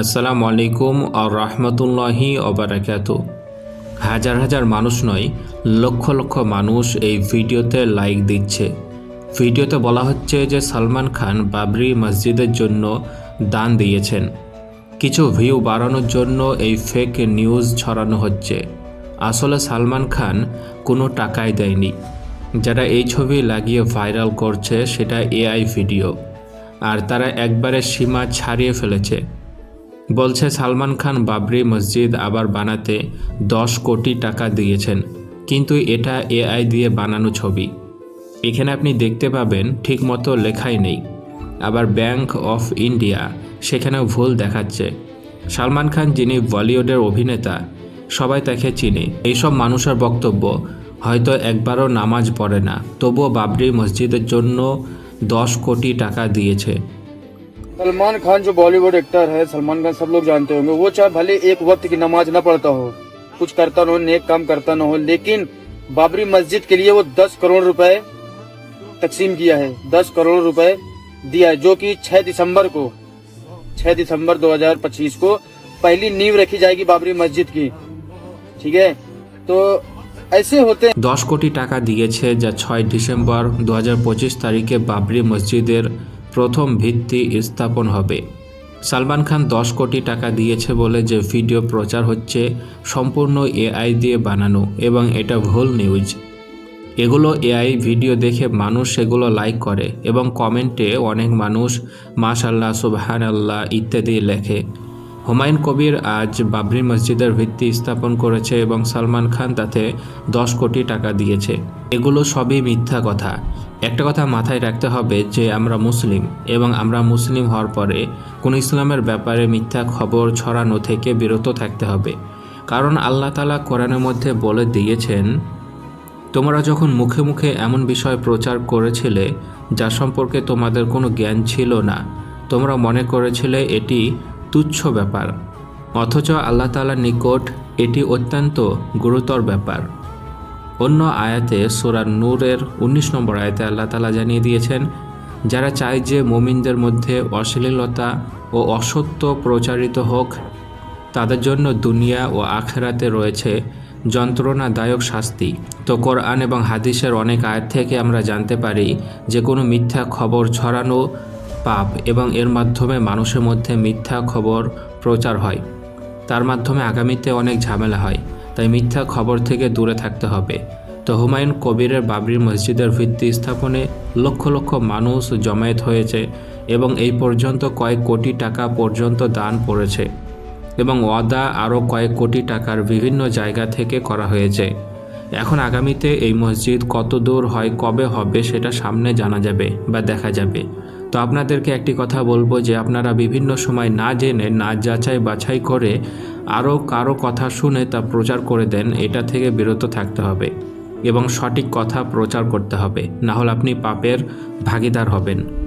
আসসালামু আলাইকুম আর রহমতুল্লাহি অবরাকাত হাজার হাজার মানুষ নয়, লক্ষ লক্ষ মানুষ এই ভিডিওতে লাইক দিচ্ছে। ভিডিওতে বলা হচ্ছে যে সালমান খান বাবরি মসজিদের জন্য দান দিয়েছেন। কিছু ভিউ বাড়ানোর জন্য এই ফেক নিউজ ছড়ানো হচ্ছে। আসলে সালমান খান কোনো টাকাই দেয়নি। যারা এই ছবি লাগিয়ে ভাইরাল করছে, সেটা এআই ভিডিও আর তারা একবারে সীমা ছাড়িয়ে ফেলেছে। বলছে, সালমান খান বাবরি মসজিদ আবার বানাতে দশ কোটি টাকা দিয়েছেন, কিন্তু এটা এআই দিয়ে বানানো ছবি। এখানে আপনি দেখতে পাবেন, ঠিকমতো লেখাই নেই। আবার ব্যাংক অফ ইন্ডিয়া সেখানেও ভুল দেখাচ্ছে। সালমান খান যিনি বলিউডের অভিনেতা, সবাই তাকে চিনে। এইসব মানুষের বক্তব্য হয়তো একবারও নামাজ পড়ে না, তবুও বাবরি মসজিদের জন্য দশ কোটি টাকা দিয়েছে। सलमान खान जो बॉलीवुड एक्टर है सलमान खान सब लोग जानते होंगे वो चाहे भले एक वक्त की नमाज न पढ़ता हो कुछ करता न हो नेक काम करता न हो लेकिन बाबरी मस्जिद के लिए वो दस करोड़ रुपए तकसीम किया है दस करोड़ रुपए दिया है जो कि 6 दिसंबर को 6 दिसंबर 2025 को पहली नींव रखी जाएगी बाबरी मस्जिद की ठीक है तो ऐसे होते हैं দশ কোটি টাকা দিয়েছে যা ছয় ডিসেম্বর দু তারিখে বাবরি মসজিদের প্রথম ভিত্তি স্থাপন হবে। সালমান খান দশ কোটি টাকা দিয়েছে বলে যে ভিডিও প্রচার হচ্ছে, সম্পূর্ণ এআই দিয়ে বানানো এবং এটা ভুল নিউজ। এগুলো এআই ভিডিও দেখে মানুষ সেগুলো লাইক করে এবং কমেন্টে অনেক মানুষ মাশাল্লাহ সুবাহান আল্লাহ ইত্যাদি লেখে। হুমায়ুন কবির আজ বাবরি মসজিদের ভিত্তি স্থাপন করেছে এবং সালমান খান তাতে দশ কোটি টাকা দিয়েছে। এগুলো সবই মিথ্যা কথা। একটা কথা মাথায় রাখতে হবে যে আমরা মুসলিম এবং আমরা মুসলিম হওয়ার পরে কোন ইসলামের ব্যাপারে মিথ্যা খবর ছড়ানো থেকে বিরত থাকতে হবে। কারণ আল্লাহ তালা কোরআনের মধ্যে বলে দিয়েছেন, তোমরা যখন মুখে মুখে এমন বিষয় প্রচার করেছিলে যা সম্পর্কে তোমাদের কোনো জ্ঞান ছিল না, তোমরা মনে করেছিলে এটি তুচ্ছ ব্যাপার। অথচ আল্লাহ তালার নিকট এটি অত্যন্ত গুরুতর ব্যাপার। অন্য আয়াতে সোরা নূরের ১৯ নম্বর আয়াতে আল্লাহ তালা জানিয়ে দিয়েছেন, যারা চায় যে মোমিনদের মধ্যে অশ্লীলতা ও অসত্য প্রচারিত হোক, তাদের জন্য দুনিয়া ও আখেরাতে রয়েছে যন্ত্রণাদায়ক শাস্তি। তো কোরআন এবং হাদিসের অনেক আয়াত থেকে আমরা জানতে পারি যে কোনো মিথ্যা খবর ছড়ানো পাপ এবং এর মাধ্যমে মানুষের মধ্যে মিথ্যা খবর প্রচার হয়। তার মাধ্যমে আগামীতে অনেক ঝামেলা হয়, তাই মিথ্যা খবর থেকে দূরে থাকতে হবে। তো হুমায়ুন কবিরের বাবরি মসজিদের ভিত্তি স্থাপনে লক্ষ লক্ষ মানুষ জমায়েত হয়েছে এবং এই পর্যন্ত কয়েক কোটি টাকা পর্যন্ত দান পড়েছে এবং ওয়াদা আরও কয়েক কোটি টাকার বিভিন্ন জায়গা থেকে করা হয়েছে। এখন আগামীতে এই মসজিদ কত দূর হয়, কবে হবে সেটা সামনে জানা যাবে বা দেখা যাবে। তো আপনাদেরকে একটি কথা বলব যে আপনারা বিভিন্ন সময় না জেনে, না যাচাই বাছাই করে আরও কারও কথা শুনে তা প্রচার করে দেন, এটা থেকে বিরত থাকতে হবে এবং সঠিক কথা প্রচার করতে হবে। না হলে আপনি পাপের ভাগিদার হবেন।